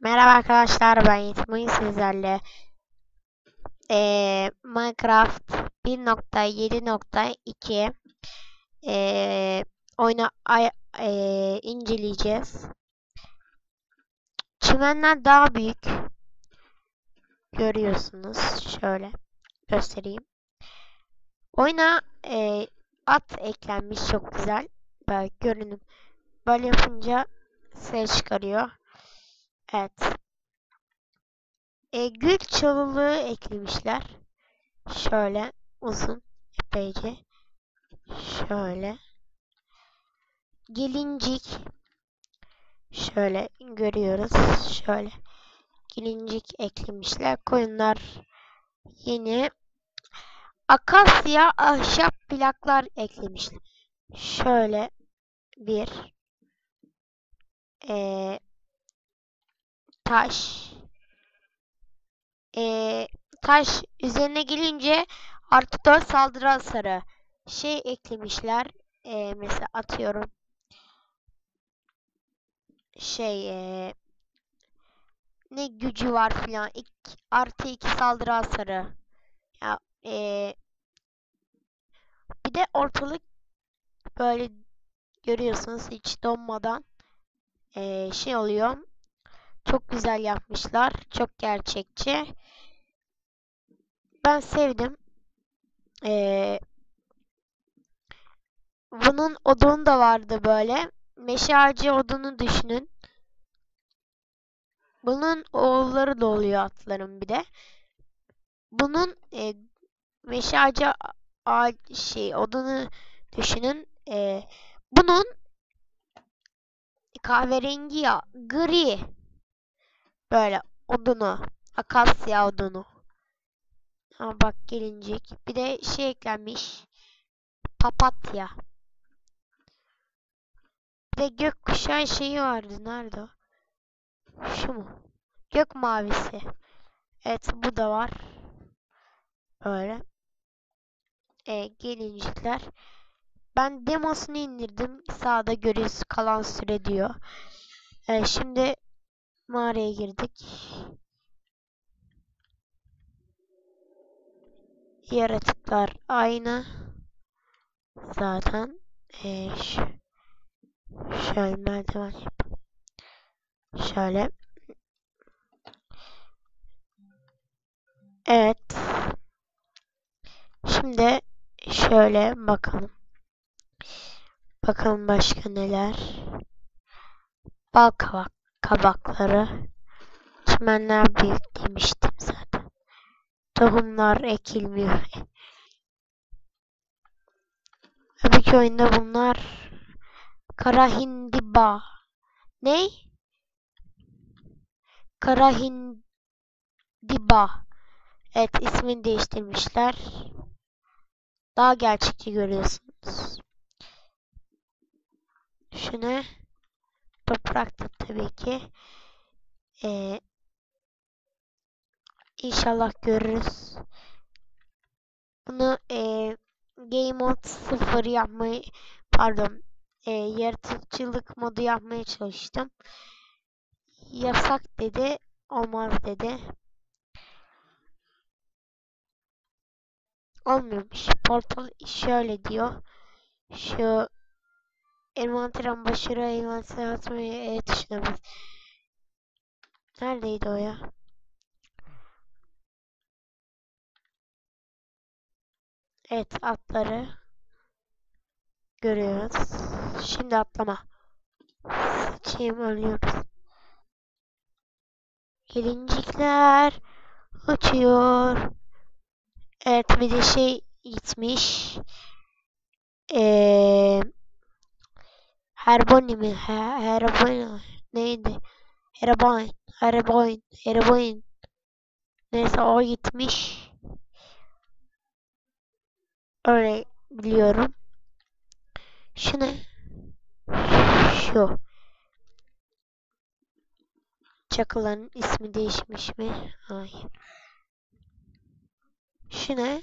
Merhaba arkadaşlar ben Yiğit. Sizlerle eee, Minecraft 1.7.2 eee oyunu eee, inceleyeceğiz. Çimenler daha büyük. Görüyorsunuz. Şöyle göstereyim. Oyuna eee, at eklenmiş çok güzel. Böyle görünüm. Böyle yapınca ses çıkarıyor. Evet. E, gül çalılığı eklemişler. Şöyle uzun epeyce. Şöyle. Gelincik. Şöyle görüyoruz. Şöyle. Gelincik eklemişler. Koyunlar yeni. Akasya ahşap plaklar eklemişler. Şöyle bir e, taş. E, taş üzerine gelince artı 4 saldırı hasarı şey eklemişler. E, mesela atıyorum. Şey e, ne gücü var filan. Artı 2 saldırı hasarı. Ya e, bir de ortalık böyle görüyorsunuz hiç donmadan e, şey oluyor çok güzel yapmışlar çok gerçekçi ben sevdim Ee, bunun odunu da vardı böyle. Meşe ağacı odunu düşünün. Bunun oğulları da oluyor atların bir de. Bunun e, meşe ağacı ağaç, şey odunu düşünün. E, bunun kahverengi ya gri böyle odunu akasya odunu. Ha bak gelincik. Bir de şey eklenmiş. Papatya. Bir de gökkuşağı şeyi vardı. Nerede o? Şu mu? Gök mavisi. Evet bu da var. Öyle. E, gelincikler. Ben demosunu indirdim. Sağda görüyoruz kalan süre diyor. E, şimdi mağaraya girdik. Yaratıklar aynı. Zaten e, şu, şöyle merdiven yapalım. Şöyle. Evet. Şimdi şöyle bakalım. Bakalım başka neler. Bal kabak, kabakları. Çimenler büyük demiştim zaten. Tohumlar ekilmiyor. Öbürki oyunda bunlar Karahindiba. Ne? Karahindiba. Evet ismini değiştirmişler. Daha gerçekçi görüyorsunuz. Şu? Toprakta tabii ki. Ee, inşallah görürüz. Bunu e, Game Mode 0 yapmayı pardon e, yaratıcılık modu yapmaya çalıştım. Yasak dedi. Olmaz dedi. Olmuyormuş. Portal şöyle diyor. Şu envanterin başarı envanter atmayı e tuşuna bas. Neredeydi o ya? Evet atları görüyoruz. Şimdi atlama. Sıçayım ölüyoruz. Gelincikler uçuyor. Evet bir de şey gitmiş. Ee, Herboni mi? He, Herboni neydi? Herbain, Herbain, Herbain. Neyse o gitmiş. Öyle biliyorum. Ne? Şu. Çakıların ismi değişmiş mi? Hayır. Şu ne?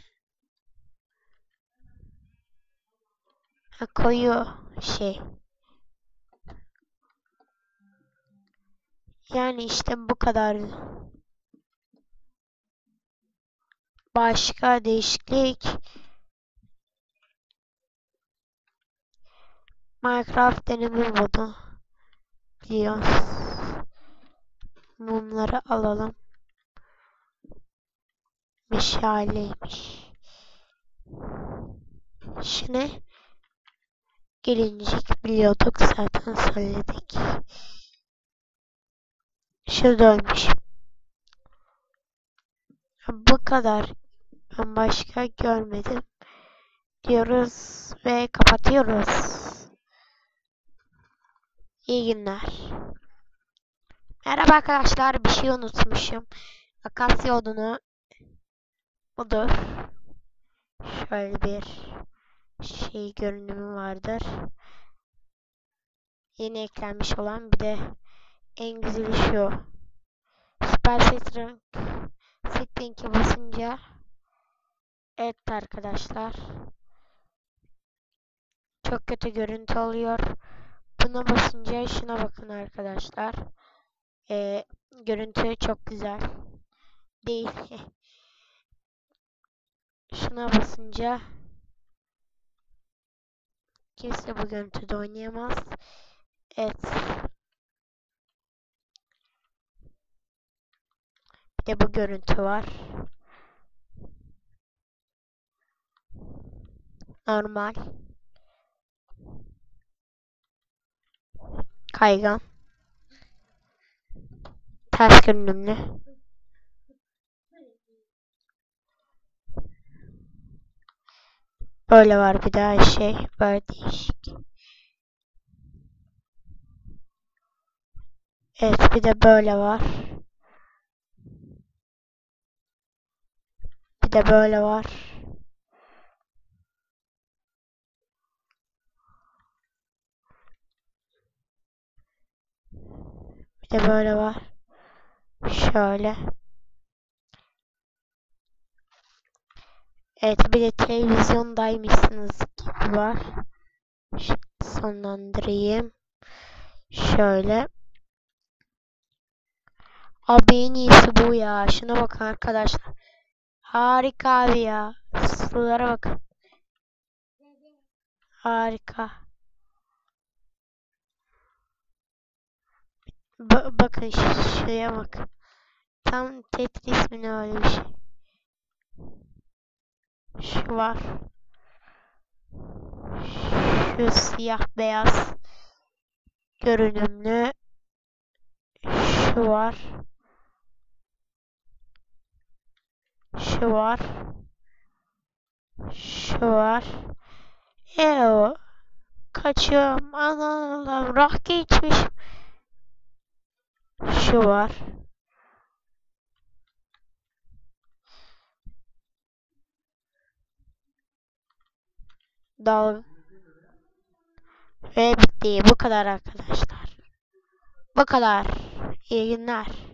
Ha, koyu şey. Yani işte bu kadar. Başka değişiklik. Minecraft deneme modu. Biliyoruz. Mumları alalım. Meşaleymiş. Şimdi gelincik biliyorduk zaten söyledik. Şuradaymış. Bu kadar. Ben başka görmedim. Diyoruz ve kapatıyoruz. İyi günler. Merhaba arkadaşlar. Bir şey unutmuşum. Akasya odunu budur. Şöyle bir şey görünümü vardır. Yeni eklenmiş olan bir de en güzeli şu. Süper Setrank Setlink'e basınca Evet arkadaşlar. Çok kötü görüntü oluyor. Buna basınca şuna bakın arkadaşlar. Ee, görüntü çok güzel. Değil. şuna basınca kimse bu görüntüde oynayamaz. Evet. De bu görüntü var. Normal. Kaygan. Ters görünümlü. Böyle var bir daha şey. Böyle değişik. Evet bir de böyle var. Bir de böyle var. Bir de böyle var. Şöyle. Evet bir de televizyondaymışsınız gibi var. Şimdi sonlandırayım. Şöyle. Abi en iyisi bu ya. Şuna bakın arkadaşlar. Harika abi ya. Sulara bakın. Harika. Ba bakın şuraya bak. Tam Tetris mi ne öyle bir şey. Şu var. Şu siyah beyaz görünümlü. Şu var. Şu var. Şu var. Eee kaçıyorum. Allah'ım rock geçmiş. Şu var. Dal ve bitti. Bu kadar arkadaşlar. Bu kadar. İyi günler.